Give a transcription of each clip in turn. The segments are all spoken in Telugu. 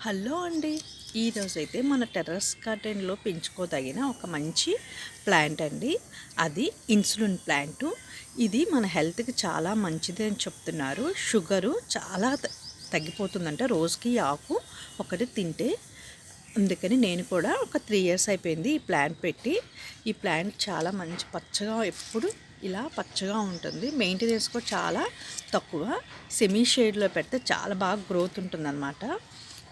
హలో అండి. ఈరోజు అయితే మన టెర్రస్ గార్డెన్లో పెంచుకోదగిన ఒక మంచి ప్లాంట్ అండి. అది ఇన్సులిన్ ప్లాంట్. ఇది మన హెల్త్కి చాలా మంచిది అని చెప్తున్నారు. షుగరు చాలా త- తగ్గిపోతుందంట. రోజుకి ఆకు ఒకటి తింటే అందుకని నేను కూడా ఒక త్రీ ఇయర్స్ అయిపోయింది ఈ ప్లాంట్ పెట్టి. ఈ ప్లాంట్ చాలా మంచి పచ్చగా ఎప్పుడు ఇలా పచ్చగా ఉంటుంది. మెయింటెనెన్స్ కూడా చాలా తక్కువ. సెమీ షేడ్లో పెడితే చాలా బాగా గ్రోత్ ఉంటుందన్నమాట.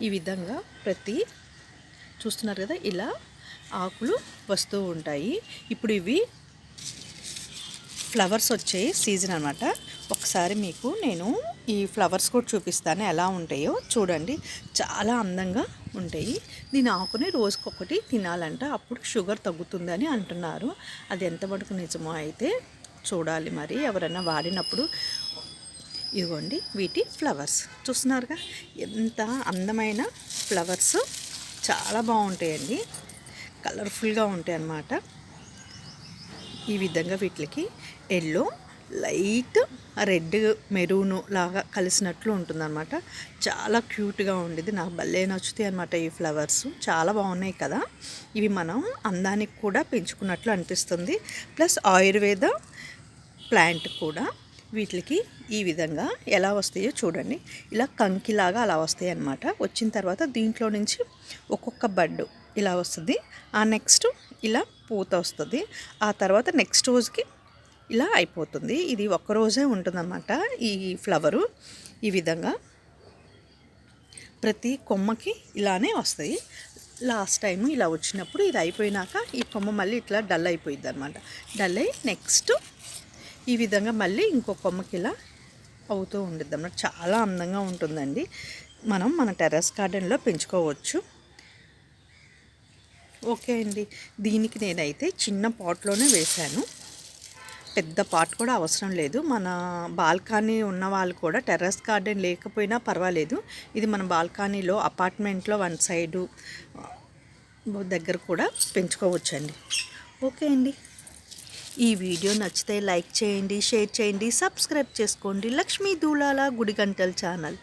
ఈ విధంగా ప్రతి చూస్తున్నారు కదా ఇలా ఆకులు వస్తూ ఉంటాయి. ఇప్పుడు ఇవి ఫ్లవర్స్ వచ్చే సీజన్ అనమాట ఒకసారి మీకు నేను ఈ ఫ్లవర్స్ కూడా చూపిస్తాను ఎలా ఉంటాయో చూడండి. చాలా అందంగా ఉంటాయి. దీని ఆకుని రోజుకొకటి తినాలంట అప్పుడు షుగర్ తగ్గుతుందని అంటున్నారు. అది ఎంత మటుకు నిజమో అయితే చూడాలి మరి. ఎవరైనా వాడినప్పుడు ఇదిగోండి వీటి ఫ్లవర్స్. చూస్తున్నారుగా ఎంత అందమైన ఫ్లవర్స్. చాలా బాగుంటాయండి. కలర్ఫుల్గా ఉంటాయి అన్నమాట ఈ విధంగా వీటికి ఎల్లో లైట్ రెడ్ మెరూన్ లాగా కలిసినట్లు ఉంటుందన్నమాట. చాలా క్యూట్గా ఉండేది. నాకు భలే నచ్చుతాయి అనమాట ఈ ఫ్లవర్స్. చాలా బాగున్నాయి కదా. ఇవి మనం అందానికి కూడా పెంచుకున్నట్లు అనిపిస్తుంది. ప్లస్ ఆయుర్వేద ప్లాంట్ కూడా. వీటికి ఈ విధంగా ఎలా వస్తాయో చూడండి. ఇలా కంకిలాగా అలా వస్తాయి అన్నమాట. వచ్చిన తర్వాత దీంట్లో నుంచి ఒక్కొక్క బడ్డు ఇలా వస్తుంది. ఆ నెక్స్ట్ ఇలా పూత వస్తుంది. ఆ తర్వాత నెక్స్ట్ రోజుకి ఇలా అయిపోతుంది. ఇది ఒక్కరోజే ఉంటుందన్నమాట ఈ ఫ్లవరు. ఈ విధంగా ప్రతి కొమ్మకి ఇలానే వస్తాయి. లాస్ట్ టైం ఇలా వచ్చినప్పుడు ఇది అయిపోయినాక ఈ కొమ్మ మళ్ళీ ఇట్లా డల్ అయిపోయింది అనమాట డల్ అయ్యి నెక్స్ట్ ఈ విధంగా మళ్ళీ ఇంకో కొమ్మకి ఇలా అవుతూ ఉండిద్ది. అన్నమాట చాలా అందంగా ఉంటుందండి. మనం మన టెర్రస్ గార్డెన్లో పెంచుకోవచ్చు. ఓకే అండి. దీనికి నేనైతే చిన్న పాట్లోనే వేశాను. పెద్ద పాట్ కూడా అవసరం లేదు. మన బాల్కనీ ఉన్న వాళ్ళు కూడా టెర్రస్ గార్డెన్ లేకపోయినా పర్వాలేదు. ఇది మన బాల్కనీలో అపార్ట్మెంట్లో వన్ సైడు దగ్గర కూడా పెంచుకోవచ్చండి. ఓకే అండి. ఈ వీడియో నచ్చితే లైక్ చేయండి షేర్ చేయండి సబ్స్క్రైబ్ చేసుకోండి. లక్ష్మీ దూలాల గుడి గంటల ఛానల్.